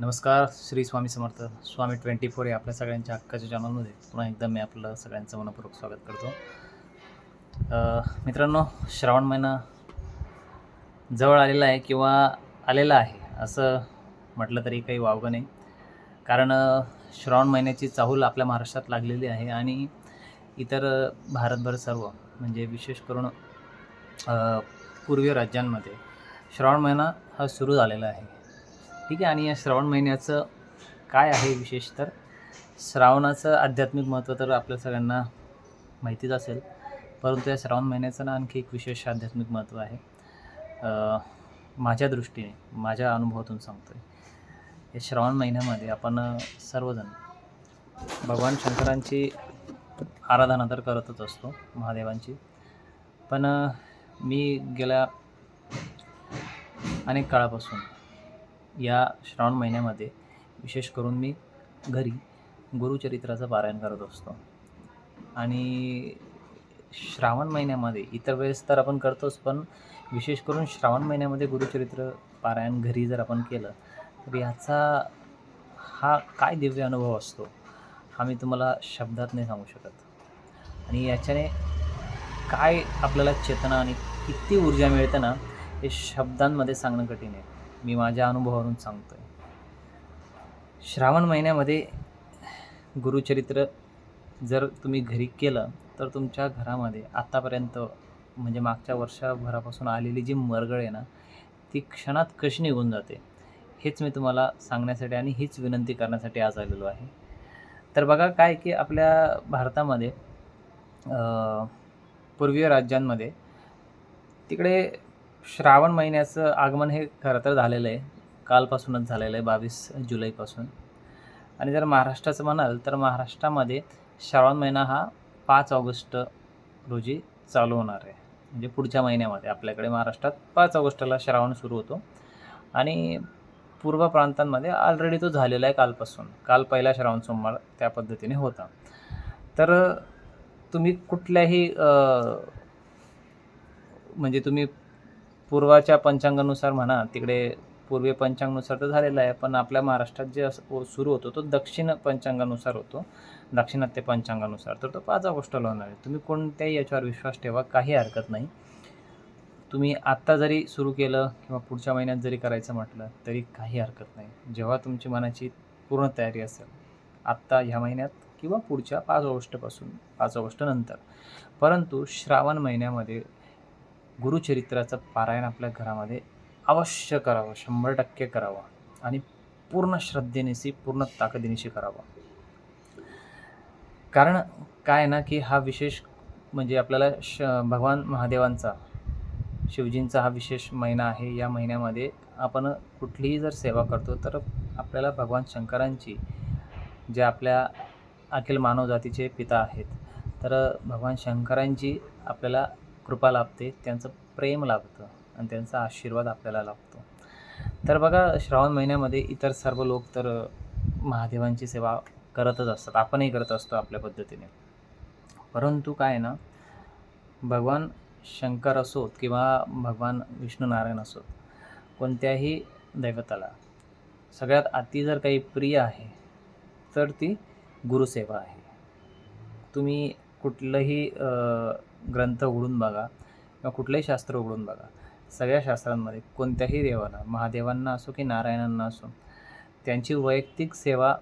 नमस्कार Shri Swami Samarth. Swami twenty four या आपल्या सगळ्यांच्या हक्काच्या चॅनलमध्ये पुन्हा एकदा मी आपलं सगळ्यांचं मनपूर्वक स्वागत करतो. मित्रांनो श्रावण महिना जवळ आलेला आहे किंवा आलेला आहे असं म्हटलं तरी काही वावगं नाही. कारण श्रावण महिन्याची चाहूल आपल्या महाराष्ट्रात लागलेली आहे आणि इतर भारतभर सर्व म्हणजे विशेष करून पूर्वीय राज्यांमध्ये श्रावण महिना हा सुरू झालेला आहे. ठीक आहे. आणि या श्रावण महिन्याचं काय आहे विशेष तर? श्रावणाचं आध्यात्मिक महत्त्व तर आपल्या सगळ्यांना माहितीच असेल. परंतु या श्रावण महिन्याचं ना आणखी एक विशेष आध्यात्मिक महत्त्व आहे. माझ्या दृष्टीने माझ्या अनुभवातून सांगतो आहे या श्रावण महिन्यामध्ये आपण सर्वजण भगवान शंकरांची आराधना तर करतच असतो महादेवांची. पण मी गेल्या अनेक काळापासून या श्रावण महिन्यामध्ये विशेष करून मी घरी गुरुचरित्राचं पारायण करत असतो. आणि श्रावण महिन्यामध्ये इतर वेळेस तर आपण करतोच पण विशेष करून श्रावण महिन्यामध्ये गुरुचरित्र पारायण घरी जर आपण केलं तर याचा हा काय दिव्य अनुभव असतो हा मी तुम्हाला शब्दात नाही सांगू शकत. आणि याच्याने काय आपल्याला चेतना आणि किती ऊर्जा मिळते ना हे शब्दांमध्ये सांगणं कठीण आहे. मी माझ्या अनुभवावरून सांगतो आहे श्रावण महिन्यामध्ये गुरुचरित्र जर तुम्ही घरी केलं तर तुमच्या घरामध्ये आत्तापर्यंत म्हणजे मागच्या वर्षभरापासून आलेली जी मरगळ आहे ना ती क्षणात कशी निघून जाते? हेच मी तुम्हाला सांगण्यासाठी आणि हीच विनंती करण्यासाठी आज आलेलो आहे. तर बघा काय की आपल्या भारतामध्ये पूर्वीय राज्यांमध्ये तिकडे श्रावण महिन्याचं आगमन हे खरं तर झालेलं आहे. कालपासूनच झालेलं आहे बावीस जुलैपासून. आणि जर महाराष्ट्राचं म्हणाल तर महाराष्ट्रामध्ये श्रावण महिना हा पाच ऑगस्ट रोजी चालू होणार आहे. म्हणजे पुढच्या महिन्यामध्ये आपल्याकडे महाराष्ट्रात पाच ऑगस्टला श्रावण सुरू होतो. आणि पूर्व प्रांतांमध्ये ऑलरेडी तो झालेला आहे कालपासून. काल पहिला श्रावण सोमवार त्या पद्धतीने होता. तर तुम्ही कुठल्याही म्हणजे तुम्ही पूर्वाच्या पंचांगानुसार म्हणा तिकडे पूर्वीय पंचांगानुसार तर झालेला आहे पण आपल्या महाराष्ट्रात जे असं सुरू होतो तो दक्षिण पंचांगानुसार होतो. दाक्षिणात्य पंचांगानुसार. तर तो पाच ऑगस्टला होणार आहे. तुम्ही कोणत्याही याच्यावर विश्वास ठेवा काही हरकत नाही. तुम्ही आत्ता जरी सुरू केलं किंवा पुढच्या महिन्यात जरी करायचं म्हटलं तरी काही हरकत नाही. जेव्हा तुमची मनाची पूर्ण तयारी असेल आत्ता ह्या महिन्यात किंवा पुढच्या पाच ऑगस्टपासून पाच ऑगस्ट नंतर. परंतु श्रावण महिन्यामध्ये गुरुचरित्राचं पारायण आपल्या घरामध्ये अवश्य करावं शंभर टक्के करावं आणि पूर्ण श्रद्धेनेशी पूर्ण ताकदीनिशी करावं. कारण काय आहे ना की हा विशेष म्हणजे आपल्याला श भगवान महादेवांचा शिवजींचा हा विशेष महिना आहे. या महिन्यामध्ये आपण कुठलीही जर सेवा करतो तर आपल्याला भगवान शंकरांची जे आपल्या अखिल मानवजातीचे पिता आहेत तर भगवान शंकरांची आपल्याला कृपा लाभते त्यांचं प्रेम लाभतं आणि त्यांचा आशीर्वाद आपल्याला लाभतो. तर बघा श्रावण महिन्यामध्ये इतर सर्व लोक तर महादेवांची सेवा करतच असतात. आपणही करत असतो आपल्या पद्धतीने. परंतु काय आहे ना भगवान शंकर असोत किंवा भगवान विष्णू नारायण असोत कोणत्याही दैवताला सगळ्यात अति जर काही प्रिय आहे तर ती गुरुसेवा आहे. तुम्ही कुठलंही ग्रंथ उघडून बघा किंवा कुठलंही शास्त्र उघडून बघा. सगळ्या शास्त्रांमध्ये कोणत्याही देवाला महादेवांना असो की नारायणांना असो त्यांची वैयक्तिक सेवा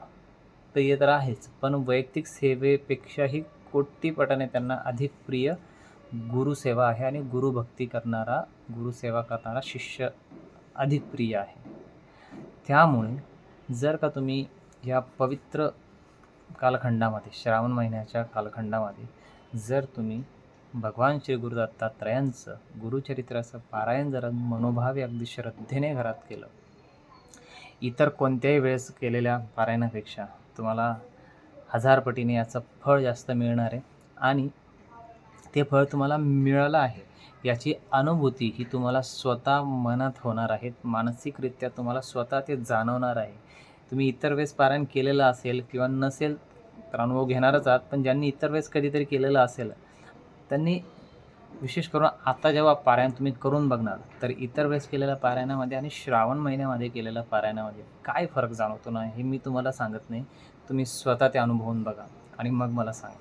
प्रिय तर आहेच पण वैयक्तिक सेवेपेक्षाही कोटीपटाने त्यांना अधिक प्रिय गुरुसेवा आहे आणि गुरुभक्ती करणारा गुरुसेवा करणारा शिष्य अधिक प्रिय आहे. त्यामुळे जर का तुम्ही या पवित्र कालखंडामध्ये श्रावण महिन्याच्या कालखंडामध्ये जर तुम्ही भगवान श्री गुरुदत्तात्रयांचं गुरुचरित्राचं पारायण जर मनोभावे अगदी श्रद्धेने घरात केलं. इतर कोणत्याही वेळेस केलेल्या पारायणापेक्षा तुम्हाला हजार पटीने याचं फळ जास्त मिळणार आहे आणि ते फळ तुम्हाला मिळालं आहे याची अनुभूती ही तुम्हाला स्वतः मनात होणार आहे मानसिकरित्या तुम्हाला स्वतः ते जाणवणार आहे. तुम्ही इतर वेळेस पारायण केलेलं असेल किंवा नसेल तर अनुभव घेणारच आहात पण ज्यांनी इतर वेळेस कधीतरी केलेलं असेल त्यांनी विशेष करून आता जेव्हा पारायण तुम्ही करून बघणार तर इतर वेळेस केलेल्या पारायणामध्ये आणि श्रावण महिन्यामध्ये केलेल्या पारायणामध्ये काय फरक जाणवतो ना हे मी तुम्हाला सांगत नाही. तुम्ही स्वतः ते अनुभवून बघा आणि मग मला सांगा.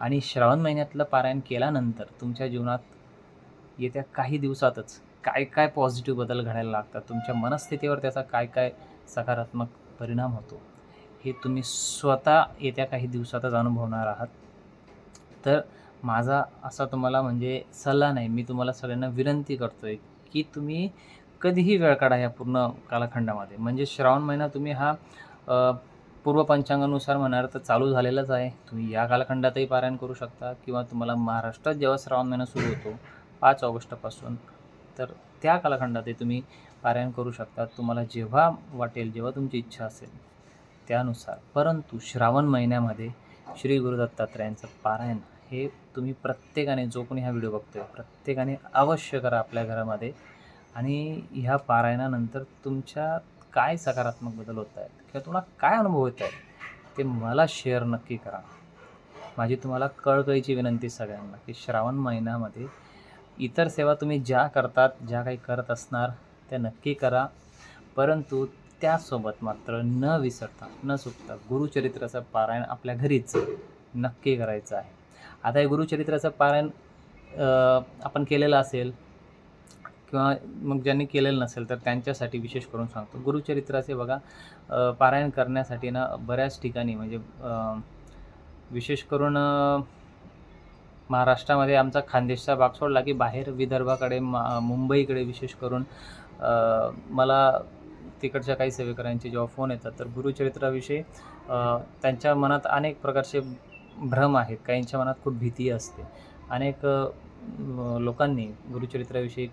आणि श्रावण महिन्यातलं पारायण केल्यानंतर तुमच्या जीवनात येत्या काही दिवसातच काय काय पॉझिटिव्ह बदल घडायला लागतात? तुमच्या मनस्थितीवर त्याचा काय काय सकारात्मक परिणाम होतो? हे तुम्ही स्वतः येत्या काही दिवसातच अनुभवणार आहात. तर माझा असा तुम्हाला म्हणजे सल्ला नाही मी तुम्हाला सगळ्यांना विनंती करतो आहे की तुम्ही कधीही वेळ काढा या पूर्ण कालखंडामध्ये. म्हणजे श्रावण महिना तुम्ही हा पूर्व पंचांगानुसार म्हणाल तर चालू झालेलाच आहे. तुम्ही या कालखंडातही पारायण करू शकता किंवा तुम्हाला महाराष्ट्रात जेव्हा श्रावण महिना सुरू होतो पाच ऑगस्टपासून तर त्या कालखंडातही तुम्ही पारायण करू शकता. तुम्हाला जेव्हा वाटेल जेव्हा तुमची इच्छा असेल त्यानुसार. परंतु श्रावण महिन्यामध्ये श्री गुरु दत्तात्रयांचं पारायण हे तुम्ही प्रत्येकाने जो कोणी हा व्हिडिओ बघतोय प्रत्येकाने अवश्य करा आपल्या घरामध्ये. आणि ह्या पारायणानंतर तुमच्या काय सकारात्मक बदल होत आहेत किंवा तुम्हाला काय अनुभव येत आहेत ते मला शेअर नक्की करा. माझी तुम्हाला कळकळीची विनंती सगळ्यांना की श्रावण महिन्यामध्ये इतर सेवा तुम्ही ज्या करतात ज्या काही करत असणार त्या नक्की करा. परंतु त्यासोबत मात्र न विसरता न चुकता गुरुचरित्राचं पारायण आपल्या घरीच नक्की करायचं आहे. आता हे गुरुचरित्राचं पारायण आपण केलेलं असेल किंवा मग ज्यांनी केलेलं नसेल तर त्यांच्यासाठी विशेष करून सांगतो. गुरुचरित्राचे बघा पारायण करण्यासाठी ना बऱ्याच ठिकाणी म्हणजे विशेष करून महाराष्ट्रामध्ये आमचा खानदेशचा भाग सोडला की बाहेर विदर्भाकडे मा मुंबईकडे विशेष करून मला तिकडच्या काही सेवेकरांचे जेव्हा फोन येतात तर गुरुचरित्राविषयी त्यांच्या मनात अनेक प्रकारचे भ्रम आहेत काहींच्या मनात खूप भीती असते. अनेक लोकांनी गुरुचरित्राविषयी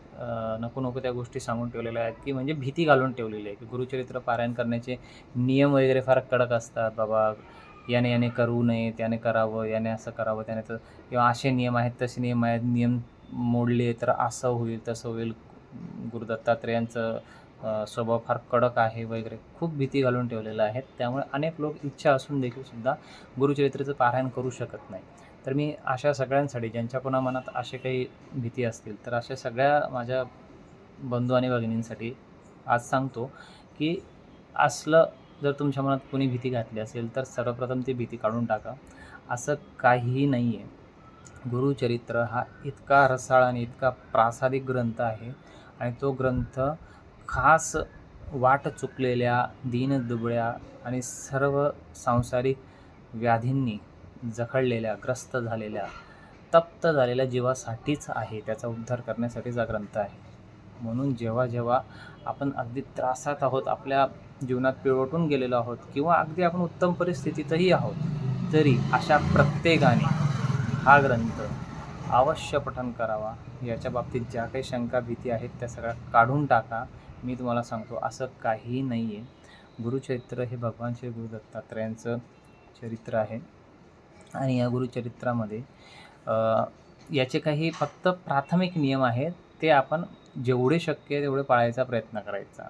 नको नको त्या गोष्टी सांगून ठेवलेल्या आहेत की म्हणजे भीती घालून ठेवलेली आहे की गुरुचरित्र पारायण करण्याचे नियम वगैरे फार कडक असतात. बाबा याने याने करू नये त्याने करावं याने असं करावं त्याने तर किंवा असे नियम आहेत तसे नियम आहेत नियम मोडले तर असं होईल तसं होईल. गुरुदत्तात्रेयांचं स्वभाव फार कडक आहे वगैरे. खूप भीती घालून ठेवलेल्या आहे. त्यामुळे अनेक लोक इच्छा असून देखील सुद्धा गुरुचरित्राचं पारायण करू शकत नाही. तर मी अशा सगळ्यांसाठी ज्यांच्या कोणा मनात असे काही भीती असतील तर अशा सगळ्या माझ्या बंधू आणि भगिनींसाठी आज सांगतो की असलं जर तुमच्या मनात कोणी भीती घातली असेल तर सर्वप्रथम ती भीती काढून टाका. असं काहीही नाही आहे गुरुचरित्र हा इतका रसाळ आणि इतका प्रासादिक ग्रंथ आहे आणि तो ग्रंथ खास वाट चुकलेल्या दीनदुबळ्या आणि सर्व सांसारिक व्याधींनी जखडलेल्या ग्रस्त झालेल्या तप्त झालेल्या जीवासाठीच आहे त्याचा उद्धार करण्यासाठीच हा ग्रंथ आहे. म्हणून जेव्हा जेव्हा आपण अगदी त्रासात आहोत आपल्या जीवनात पिळवटून गेलेलो आहोत किंवा अगदी आपण उत्तम परिस्थितीतही आहोत तरी अशा प्रत्येकाने हा ग्रंथ अवश्य पठन करावा. याच्या बाबतीत ज्या काही शंका भीती आहेत त्या सगळ्या काढून टाका. मी तुम्हाला सांगतो असं काहीही नाही आहे गुरुचरित्र हे भगवान श्री गुरु दत्तात्रयांचं चरित्र आहे. आणि या गुरुचरित्रामध्ये याचे काही फक्त प्राथमिक नियम आहेत ते आपण जेवढे शक्य आहे तेवढे पाळायचा प्रयत्न करायचा.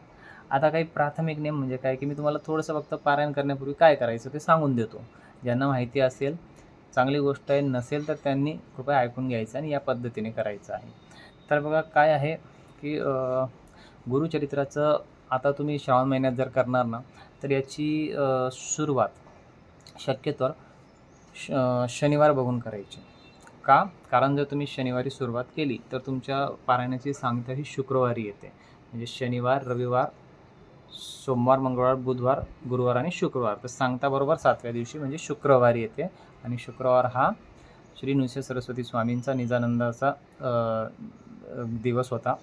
आता काही प्राथमिक नियम म्हणजे काय की मी तुम्हाला थोडंसं फक्त पारायण करण्यापूर्वी काय करायचं ते सांगून देतो. ज्यांना माहिती असेल चांगली गोष्ट आहे नसेल तर त्यांनी कृपया ऐकून घ्यायचं आणि या पद्धतीने करायचं आहे. तर बघा काय आहे की गुरुचरित्राचं आता तुम्ही श्रावण महिन्यात जर करणार ना तर याची सुरुवात शक्यतोवर श शनिवार बघून करायची. का? कारण जर तुम्ही शनिवारी सुरुवात केली तर तुमच्या पारायणाची सांगता ही शुक्रवारी येते. म्हणजे शनिवार रविवार सोमवार मंगळवार बुधवार गुरुवार आणि शुक्रवार. तर सांगताबरोबर सातव्या दिवशी म्हणजे शुक्रवारी येते. आणि शुक्रवार हा श्री नृसिंह सरस्वती स्वामींचा निजानंदाचा दिवस होता.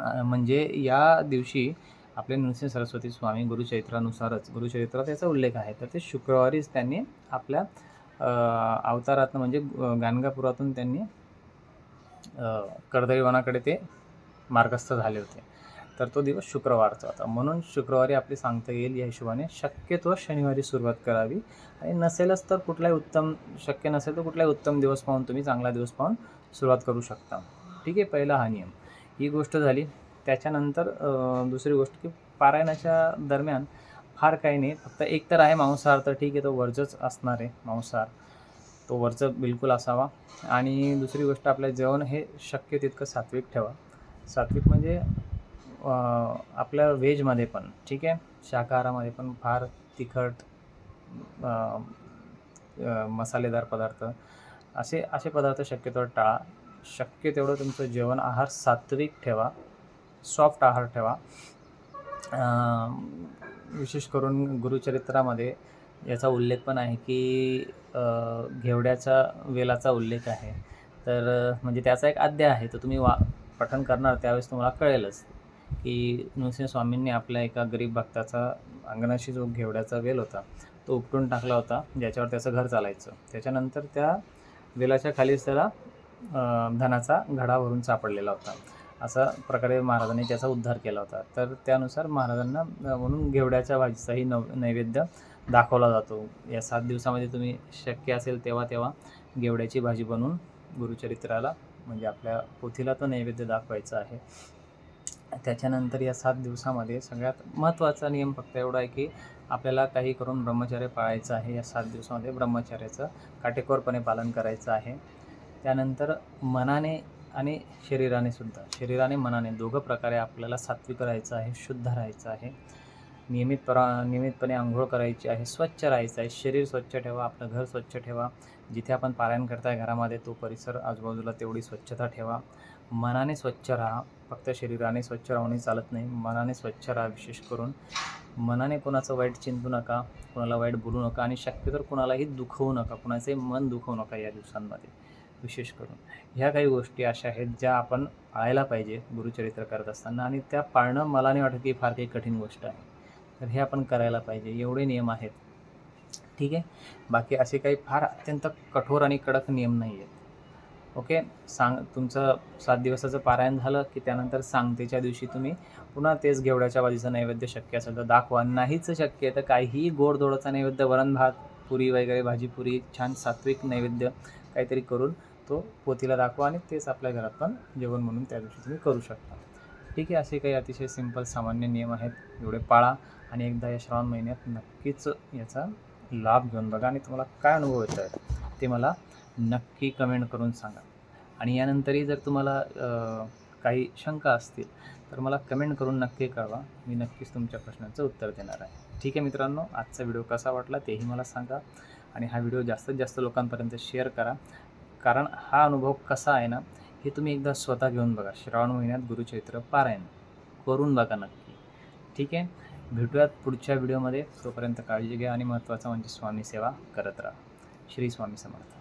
म्हणजे या दिवशी आपले नृसिंह सरस्वती स्वामी गुरुचरित्रानुसारच गुरुचरित्रात याचा उल्लेख आहे. तर ते शुक्रवारीच त्यांनी आपल्या अ, अवतारातनं म्हणजे गाणगापुरातून त्यांनी कर्दळीवनाकडे ते मार्गस्थ झाले होते. तर तो दिवस शुक्रवारचा होता. म्हणून शुक्रवारी आपली सांगता येईल या हिशोबाने शक्यतो शनिवारी सुरुवात करावी. आणि नसेलच तर कुठलाही उत्तम शक्य नसेल तर कुठलाही उत्तम दिवस पाहून तुम्ही चांगला दिवस पाहून सुरुवात करू शकता. ठीक आहे? पहिला हा नियम. ही गोष्ट झाली. त्याच्यानंतर दुसरी गोष्ट की पारायणाच्या दरम्यान फार काही नाही. फक्त एक तर आहे मांसाहार तर ठीक आहे तो वर्जच असणार आहे मांसाहार. तो वरचं बिलकुल असावा. आणि दुसरी गोष्ट आपलं जेवण हे शक्य तितकं सात्विक ठेवा. सात्विक म्हणजे आपल्या व्हेजमध्ये पण ठीक आहे? शाकाहारामध्ये पण फार तिखट मसालेदार पदार्थ असे असे पदार्थ शक्यतो टाळा. शक्य तेवढं तुमचं जेवण आहार सात्विक ठेवा. सॉफ्ट आहार ठेवा. विशेष करून गुरुचरित्रामध्ये याचा उल्लेख पण आहे की घेवड्याचा वेलाचा उल्लेख आहे. तर म्हणजे त्याचा एक अध्याय आहे. तो तुम्ही वा पठन करणार त्यावेळेस तुम्हाला कळेलच की नृसिंह स्वामींनी आपल्या एका गरीब भक्ताचा अंगणाशी जो घेवड्याचा वेल होता तो उपटून टाकला होता ज्याच्यावर त्याचं घर चालायचं. त्याच्यानंतर त्या वेलाच्या खालीच त्याला धनाचा घडा भरून सापडलेला होता. असा प्रकारे महाराजांनी त्याचा उद्धार केला होता. तर त्यानुसार महाराजांना म्हणून घेवड्याच्या भाजीचाही नव नैवेद्य दाखवला जातो. या सात दिवसामध्ये तुम्ही शक्य असेल तेव्हा तेव्हा घेवड्याची भाजी बनवून गुरुचरित्राला म्हणजे आपल्या पोथीला तो नैवेद्य दाखवायचा आहे. त्याच्यानंतर या सात दिवसामध्ये सगळ्यात महत्त्वाचा नियम फक्त एवढा आहे की आपल्याला काही करून ब्रह्मचर्य पाळायचं आहे. या सात दिवसामध्ये ब्रह्मचर्याचं काटेकोरपणे पालन करायचं आहे. त्यानंतर मनाने आणि शरीराने सुद्धा. शरीराने मनाने दोघं प्रकारे आपल्याला सात्विक राहायचं आहे शुद्ध राहायचं आहे. नियमित परा नियमितपणे आंघोळ करायची आहे स्वच्छ राहायचं आहे. शरीर स्वच्छ ठेवा आपलं घर स्वच्छ ठेवा. जिथे आपण पारायण करताय घरामध्ये तो परिसर आजूबाजूला तेवढी स्वच्छता ठेवा. मनाने स्वच्छ राहा. फक्त शरीराने स्वच्छ राहूनही चालत नाही. मनाने स्वच्छ राहा विशेष करून. मनाने कोणाचं वाईट चिंतू नका कोणाला वाईट बोलू नका आणि शक्यतो कोणालाही दुखवू नका. कोणाचे मन दुखवू नका या दिवसांमध्ये. विशेष करून. ह्या काही गोष्टी अशा आहेत ज्या आपण पाळायला पाहिजे गुरुचरित्र करत असताना. आणि त्या पाळणं मला नाही वाटत की फार काही कठीण गोष्ट आहे. तर हे आपण करायला पाहिजे. एवढे नियम आहेत. ठीक आहे? बाकी असे काही फार अत्यंत कठोर आणि कडक नियम नाही आहेत ओके? सांग तुमचं सात दिवसाचं पारायण झालं की त्यानंतर सांगतेच्या दिवशी तुम्ही पुन्हा तेच घेवड्याच्या बाजूचं नैवेद्य शक्य असेल तर दाखवा. नाहीच शक्य आहे तर काहीही गोडधोडाचा नैवेद्य वरण भात पुरी वगैरे भाजी पुरी छान सात्विक नैवेद्य काहीतरी करून तो पोथीला दाखवा आणि तेच आपल्या घरात पण जेवण म्हणून त्या दिवशी तुम्ही करू शकता. ठीक आहे असे काही अतिशय सिंपल सामान्य नियम आहेत. एवढे पाळा आणि एकदा या श्रावण महिन्यात नक्कीच याचा लाभ घेऊन बघा आणि तुम्हाला काय अनुभव येत आहे ते मला नक्की कमेंट करून सांगा. आणि यानंतरही जर तुम्हाला काही शंका असतील तर मला कमेंट करून नक्की कळवा. मी नक्कीच तुमच्या प्रश्नांचं उत्तर देणार आहे. ठीक आहे मित्रांनो आजचा व्हिडिओ कसा वाटला तेही मला सांगा आणि हा व्हिडिओ जास्तीत जास्त लोकांपर्यंत शेअर करा. कारण हा अनुभव कसा आहे ना हे तुम्ही एकदा स्वतः घेऊन बघा. श्रावण महिन्यात गुरुचैत्र पारायण. करून बघा नक्की. ठीक आहे? भेटूयात पुढच्या व्हिडिओमध्ये तोपर्यंत काळजी घ्या आणि महत्त्वाचं म्हणजे स्वामी सेवा करत राहा. श्री स्वामी समर्थ.